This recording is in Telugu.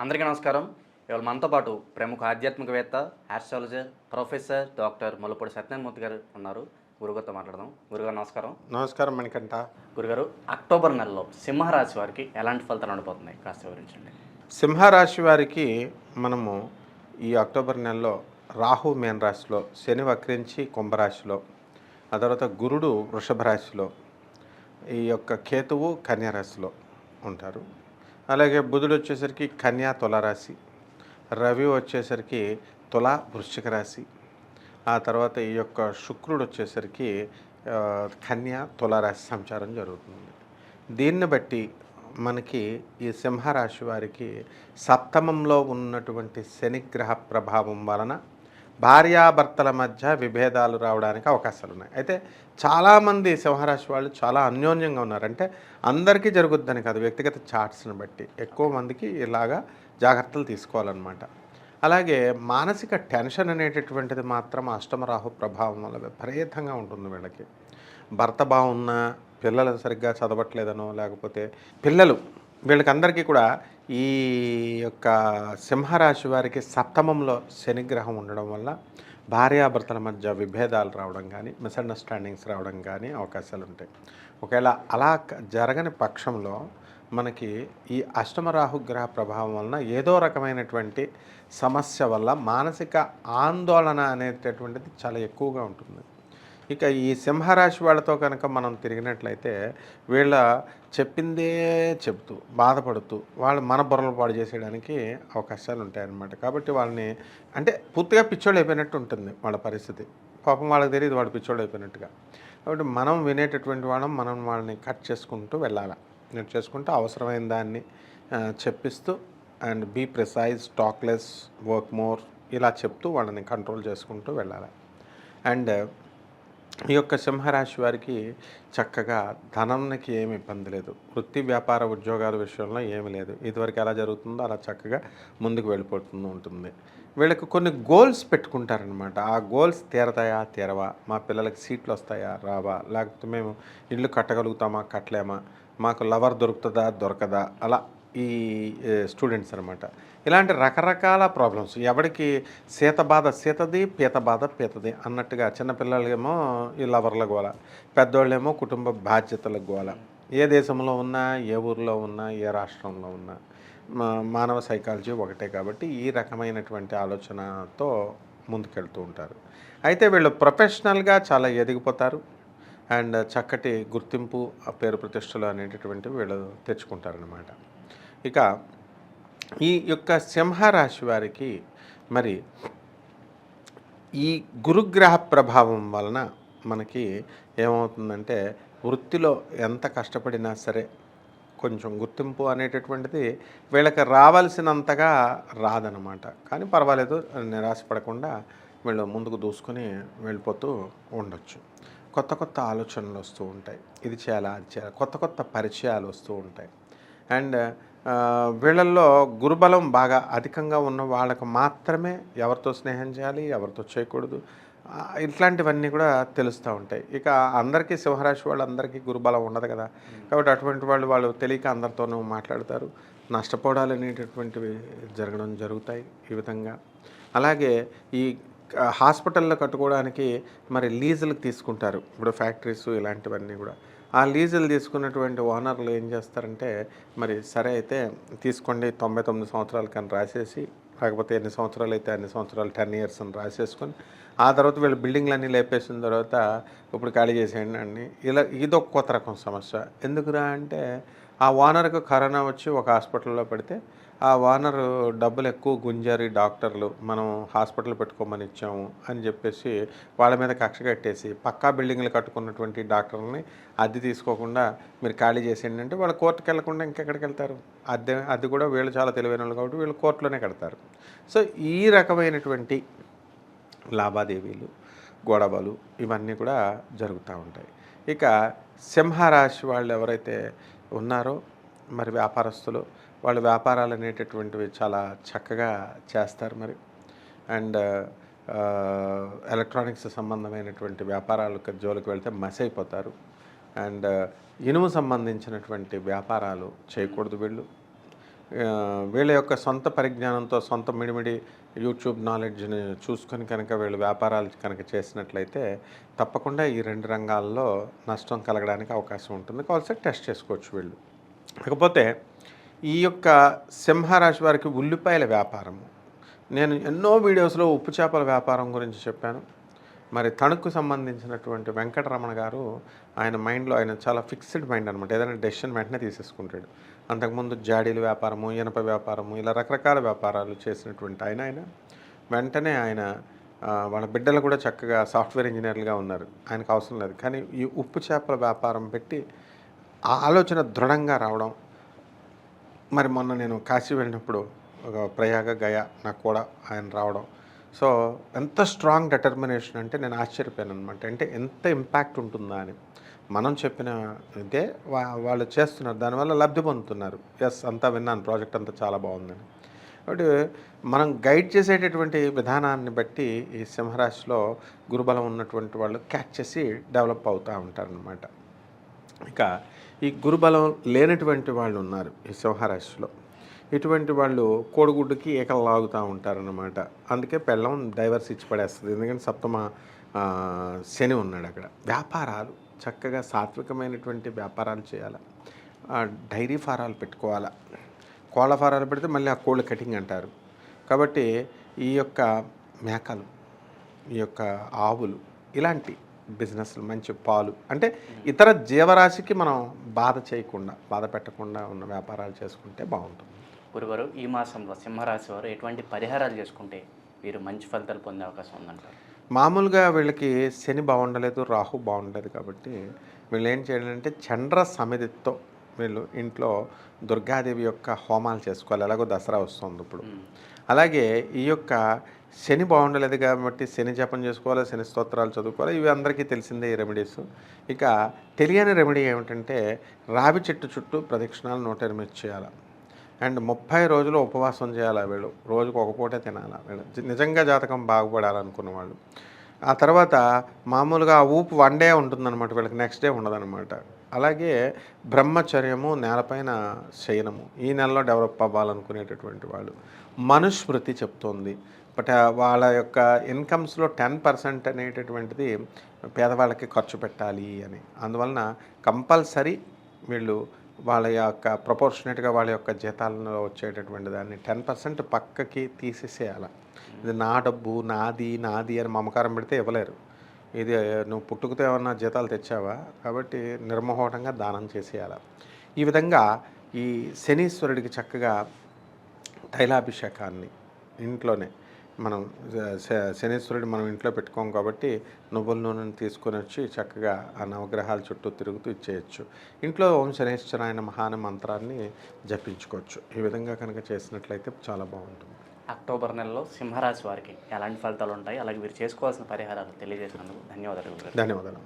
అందరికీ నమస్కారం. ఇవాళ మనతో పాటు ప్రముఖ ఆధ్యాత్మికవేత్త astrologer professor doctor Mullapudi Satyanarayanamurthy garu ఉన్నారు. గురుగారితో మాట్లాడదాం. గురుగారు నమస్కారం. నమస్కారం మణికంఠ. గురుగారు అక్టోబర్ నెలలో సింహరాశి వారికి ఎలాంటి ఫలితాలు ఉండబోతున్నాయి? కాస్త వివరించండి. సింహరాశి వారికి మనము ఈ అక్టోబర్ నెలలో రాహు మేన రాశిలో శని వక్రించి కుంభరాశిలో ఆ తర్వాత గురుడు వృషభ రాశిలో ఈ యొక్క కేతువు కన్యా రాశిలో ఉంటారు. అలాగే బుధుడు వచ్చేసరికి కన్యా తులరాశి రవి వచ్చేసరికి తుల వృశ్చిక రాశి ఆ తర్వాత ఈ యొక్క శుక్రుడు వచ్చేసరికి కన్యా తులరాశి సంచారం జరుగుతుంది. దీన్ని బట్టి మనకి ఈ సింహరాశి వారికి సప్తమంలో ఉన్నటువంటి శనిగ్రహ ప్రభావం వలన భార్యాభర్తల మధ్య విభేదాలు రావడానికి అవకాశాలు ఉన్నాయి. అయితే చాలామంది సింహరాశి వాళ్ళు చాలా అన్యోన్యంగా ఉన్నారంటే అందరికీ జరుగుద్దని కాదు వ్యక్తిగత చార్ట్స్ని బట్టి ఎక్కువ మందికి ఇలాగా జాగ్రత్తలు తీసుకోవాలన్నమాట. అలాగే మానసిక టెన్షన్ అనేటటువంటిది మాత్రం అష్టమరాహు ప్రభావం వల్ల విపరీతంగా ఉంటుంది వీళ్ళకి. భర్త బాగున్నా పిల్లలు సరిగ్గా చదవట్లేదనో లేకపోతే పిల్లలు వీళ్ళకందరికీ కూడా ఈ యొక్క సింహరాశి వారికి సప్తమంలో శనిగ్రహం ఉండడం వల్ల భార్యాభర్తల మధ్య విభేదాలు రావడం కానీ మిస్అండర్స్టాండింగ్స్ రావడం కానీ అవకాశాలు ఉంటాయి. ఒకవేళ అలా జరగని పక్షంలో మనకి ఈ అష్టమ రాహుగ్రహ ప్రభావం వలన ఏదో రకమైనటువంటి సమస్య వల్ల మానసిక ఆందోళన అనేటటువంటిది చాలా ఎక్కువగా ఉంటుంది. ఇక ఈ సింహరాశి వాళ్ళతో కనుక మనం తిరిగినట్లయితే వీళ్ళ చెప్పిందే చెప్తూ బాధపడుతూ వాళ్ళు మన బుర్రలు పాడు చేసేయడానికి అవకాశాలు ఉంటాయన్నమాట. కాబట్టి వాళ్ళని అంటే పూర్తిగా పిచ్చోళ్ళు అయిపోయినట్టు ఉంటుంది వాళ్ళ పరిస్థితి. పాపం వాళ్ళకి తెలియదు వాడు పిచ్చోళ్ళు అయిపోయినట్టుగా. కాబట్టి మనం వినేటటువంటి వాళ్ళం మనం వాళ్ళని కట్ చేసుకుంటూ వెళ్ళాలి. కట్ చేసుకుంటూ అవసరమైన దాన్ని చెప్పిస్తూ and be precise talk less work more ఇలా చెప్తూ వాళ్ళని కంట్రోల్ చేసుకుంటూ వెళ్ళాలి. అండ్ ఈ యొక్క సింహరాశి వారికి చక్కగా ధనంకి ఏమి ఇబ్బంది లేదు. వృత్తి వ్యాపార ఉద్యోగాల విషయంలో ఏమీ లేదు. ఇదివరకు ఎలా జరుగుతుందో అలా చక్కగా ముందుకు వెళ్ళిపోతుంది ఉంటుంది. వీళ్ళకి కొన్ని గోల్స్ పెట్టుకుంటారనమాట ఆ గోల్స్ తీరతాయా? తీరవా? మా పిల్లలకి సీట్లు వస్తాయా? రావా? లేకపోతే మేము ఇల్లు కట్టగలుగుతామా? కట్టలేమా? మాకు లవర్ దొరుకుతుందా? దొరకదా? అలా ఈ స్టూడెంట్స్ అనమాట ఇలాంటి రకరకాల ప్రాబ్లమ్స్ ఎవరికి సీత బాధ సీతది పీత బాధ పీతది అన్నట్టుగా చిన్నపిల్లలేమో ఈ లవర్ల గోల. పెద్దోళ్ళేమో కుటుంబ బాధ్యతల గోల. ఏ దేశంలో ఉన్నా ఏ ఊర్లో ఉన్నా ఏ రాష్ట్రంలో ఉన్నా మా- మానవ సైకాలజీ ఒకటే కాబట్టి ఈ రకమైనటువంటి ఆలోచనతో ముందుకెళ్తూ ఉంటారు. అయితే వీళ్ళు ప్రొఫెషనల్గా చాలా ఎదిగిపోతారు. అండ్ చక్కటి గుర్తింపు ఆ పేరు ప్రతిష్టలు అనేటటువంటివి వీళ్ళు తెచ్చుకుంటారనమాట ఇక ఈ యొక్క సింహరాశి వారికి మరి ఈ గురుగ్రహ ప్రభావం వలన మనకి ఏమవుతుందంటే వృత్తిలో ఎంత కష్టపడినా సరే కొంచెం గుర్తింపు అనేటటువంటిది వీళ్ళకి రావాల్సినంతగా రాదనమాట కానీ పర్వాలేదు నిరాశపడకుండా వీళ్ళు ముందుకు దూసుకొని వెళ్ళిపోతూ ఉండొచ్చు. కొత్త కొత్త ఆలోచనలు వస్తూ ఉంటాయి. ఇది చేయాలా అది చేయాలి? కొత్త కొత్త పరిచయాలు వస్తూ ఉంటాయి. అండ్ వీళ్ళల్లో గురుబలం బాగా అధికంగా ఉన్న వాళ్ళకు మాత్రమే ఎవరితో స్నేహం చేయాలి ఎవరితో చేయకూడదు. ఇట్లాంటివన్నీ కూడా తెలుస్తూ ఉంటాయి. ఇక అందరికీ సింహరాశి వాళ్ళందరికీ గురుబలం ఉండదు కదా. కాబట్టి అటువంటి వాళ్ళు వాళ్ళు తెలియక అందరితోనూ మాట్లాడతారు. నష్టపోవడాలు అనేటటువంటివి జరగడం జరుగుతాయి ఈ విధంగా. అలాగే ఈ హాస్పిటల్లో కట్టుకోవడానికి మరి లీజులకు తీసుకుంటారు. ఇప్పుడు ఫ్యాక్టరీస్ ఇలాంటివన్నీ కూడా. ఆ లీజులు తీసుకున్నటువంటి ఓనర్లు ఏం చేస్తారంటే మరి సరే అయితే తీసుకోండి తొంభై తొమ్మిది సంవత్సరాలు కానీ రాసేసి లేకపోతే ఎన్ని సంవత్సరాలు అయితే అన్ని సంవత్సరాలు టెన్ ఇయర్స్ అని రాసేసుకొని ఆ తర్వాత వీళ్ళు బిల్డింగ్లన్నీ లేపేసిన తర్వాత ఇప్పుడు ఖాళీ చేసేయండి అండి ఇలా ఇదొక కొత్త రకం సమస్య. ఎందుకురా అంటే ఆ ఓనర్కు కరోనా వచ్చి ఒక హాస్పిటల్లో పెడితే ఆ ఓనర్ డబ్బులు ఎక్కువ గుంజారి డాక్టర్లు మనం హాస్పిటల్ పెట్టుకోమని ఇచ్చాము అని చెప్పేసి వాళ్ళ మీద కక్ష కట్టేసి పక్కా బిల్డింగ్లు కట్టుకున్నటువంటి డాక్టర్లని అద్దె తీసుకోకుండా మీరు ఖాళీ చేసేయండి అంటే వాళ్ళు కోర్టుకి వెళ్ళకుండా ఇంకెక్కడికి వెళ్తారు? అద్దె అది కూడా వీళ్ళు చాలా తెలివైన వాళ్ళు కాబట్టి వీళ్ళు కోర్టులోనే కడతారు. సో ఈ రకమైనటువంటి లావాదేవీలు గొడవలు ఇవన్నీ కూడా జరుగుతూ ఉంటాయి. ఇక సింహరాశి వాళ్ళు ఎవరైతే ఉన్నారో మరి వ్యాపారస్తులు వాళ్ళ వ్యాపారాలు అనేటటువంటివి చాలా చక్కగా చేస్తారు మరి. అండ్ ఎలక్ట్రానిక్స్ సంబంధమైనటువంటి వ్యాపారాలకు జోలికి వెళ్తే మస్ అయిపోతారు. అండ్ ఇనుము సంబంధించినటువంటి వ్యాపారాలు చేయకూడదు వీళ్ళు. వీళ్ళ యొక్క సొంత పరిజ్ఞానంతో సొంత మిడిమిడి యూట్యూబ్ నాలెడ్జ్ని చూసుకొని కనుక వీళ్ళు వ్యాపారాలు కనుక చేసినట్లయితే తప్పకుండా ఈ రెండు రంగాల్లో నష్టం కలగడానికి అవకాశం ఉంటుంది. కావాల్సి టెస్ట్ చేసుకోవచ్చు వీళ్ళు. కాకపోతే ఈ యొక్క సింహరాశి వారికి ఉల్లిపాయల వ్యాపారము. నేను ఎన్నో వీడియోస్లో ఉప్పు చేపల వ్యాపారం గురించి చెప్పాను. మరి తణుకు సంబంధించినటువంటి వెంకటరమణ గారు ఆయన మైండ్లో ఆయన చాలా ఫిక్స్డ్ మైండ్ అనమాట ఏదైనా డెసిషన్ వెంటనే తీసేసుకుంటాడు. అంతకుముందు జాడీల వ్యాపారము ఇనప వ్యాపారము ఇలా రకరకాల వ్యాపారాలు చేసినటువంటి ఆయన ఆయన. వెంటనే ఆయన వాళ్ళ బిడ్డలు కూడా చక్కగా సాఫ్ట్వేర్ ఇంజనీర్లుగా ఉన్నారు. ఆయనకు అవసరం లేదు. కానీ ఈ ఉప్పు చేపల వ్యాపారం పెట్టి ఆ ఆలోచన దృఢంగా రావడం మరి మొన్న నేను కాశీ వెళ్ళినప్పుడు ఒక ప్రయాగ గయ నాకు కూడా ఆయన రావడం. సో ఎంత స్ట్రాంగ్ డిటర్మినేషన్ అంటే నేను ఆశ్చర్యపోయాను అనమాట అంటే ఎంత ఇంపాక్ట్ ఉంటుందా అని. మనం చెప్పిన ఇదే వా- వాళ్ళు చేస్తున్నారు. దానివల్ల లబ్ధి పొందుతున్నారు. ఎస్ అంతా విన్నాను. ప్రాజెక్ట్ అంతా చాలా బాగుందని. కాబట్టి మనం గైడ్ చేసేటటువంటి విధానాన్ని బట్టి ఈ సింహరాశిలో గురుబలం ఉన్నటువంటి వాళ్ళు క్యాచ్ చేసి డెవలప్ అవుతూ ఉంటారనమాట ఇక ఈ గురుబలం లేనటువంటి వాళ్ళు ఉన్నారు ఈ సింహరాశిలో. ఇటువంటి వాళ్ళు కోడిగుడ్డుకి ఏకలాగుతూ లాగుతూ ఉంటారనమాట అందుకే పెళ్ళం డైవర్స్ ఇచ్చి పడేస్తుంది. ఎందుకంటే సప్తమ శని ఉన్నాడు అక్కడ. వ్యాపారాలు చక్కగా సాత్వికమైనటువంటి వ్యాపారాలు చేయాలి. డైరీ ఫారాలు పెట్టుకోవాలా. కోళ్ళ ఫారాలు పెడితే మళ్ళీ ఆ కోళ్ళ కటింగ్ అంటారు. కాబట్టి ఈ యొక్క మేకలు ఈ యొక్క ఆవులు ఇలాంటి బిజినెస్లు మంచి పాలు. అంటే ఇతర జీవరాశికి మనం బాధ చేయకుండా బాధ పెట్టకుండా ఉన్న వ్యాపారాలు చేసుకుంటే బాగుంటుంది. గురువారు ఈ మాసంలో సింహరాశి వారు ఎటువంటి పరిహారాలు చేసుకుంటే వీరు మంచి ఫలితాలు పొందే అవకాశం ఉందంటారు? మామూలుగా వీళ్ళకి శని బాగుండలేదు రాహు బాగుండలేదు కాబట్టి వీళ్ళు ఏం చేయాలంటే చండ్ర సమితితో వీళ్ళు ఇంట్లో దుర్గాదేవి యొక్క హోమాలు చేసుకోవాలి. ఎలాగో దసరా వస్తుంది ఇప్పుడు. అలాగే ఈ యొక్క శని బాగుండలేదు కాబట్టి శని జపం చేసుకోవాలి శని స్తోత్రాలు చదువుకోవాలి ఇవి అందరికీ తెలిసిందే ఈ రెమెడీస్ ఇక తెలియని రెమెడీ ఏమిటంటే రావి చెట్టు చుట్టూ ప్రదక్షిణాలు నూట ఎనిమిది చేయాలి. అండ్ ముప్పై రోజులు ఉపవాసం చేయాలి వీళ్ళు. రోజుకు ఒక పూట తినాలి వీళ్ళు. నిజంగా జాతకం బాగుపడాలనుకున్న వాళ్ళు. ఆ తర్వాత మామూలుగా ఆ ఊపు వన్ డే ఉంటుందన్నమాట వీళ్ళకి నెక్స్ట్ డే ఉండదన్నమాట. అలాగే బ్రహ్మచర్యము నేలపైన శయనము. ఈ నెలలో డెవలప్ అవ్వాలనుకునేటటువంటి వాళ్ళు. మనుస్మృతి చెప్తోంది. బట్ వాళ్ళ యొక్క ఇన్కమ్స్లో టెన్ పర్సెంట్ అనేటటువంటిది పేదవాళ్ళకి ఖర్చు పెట్టాలి అని. అందువలన కంపల్సరీ వీళ్ళు వాళ్ళ యొక్క ప్రపోర్షనేట్గా వాళ్ళ యొక్క జీతాలలో వచ్చేటటువంటి దాన్ని టెన్ పర్సెంట్ పక్కకి తీసేసేయాలి. ఇది నా డబ్బు నాది నాది అని మమకారం పెడితే ఇవ్వలేరు. ఇది నువ్వు పుట్టుకతో ఏమన్నా జీతాలు తెచ్చావా? కాబట్టి నిర్మోహటంగా దానం చేసేయాలి. ఈ విధంగా ఈ శనీశ్వరుడికి చక్కగా తైలాభిషేకాన్ని ఇంట్లోనే మనం శనీశ్వరుడు మనం ఇంట్లో పెట్టుకోం కాబట్టి నువ్వుల నూనెని తీసుకొని వచ్చి చక్కగా ఆ నవగ్రహాల చుట్టూ తిరుగుతూ ఇచ్చేయచ్చు. ఇంట్లో ఓం శనేశ్వరాయన మహాన మంత్రాన్ని జపించుకోవచ్చు. ఈ విధంగా కనుక చేసినట్లయితే చాలా బాగుంటుంది. అక్టోబర్ నెలలో సింహరాశి వారికి ఎలాంటి ఫలితాలు ఉంటాయి? అలాగే వీరు చేసుకోవాల్సిన పరిహారాలు తెలియజేసినందుకు ధన్యవాదాలు ధన్యవాదాలు.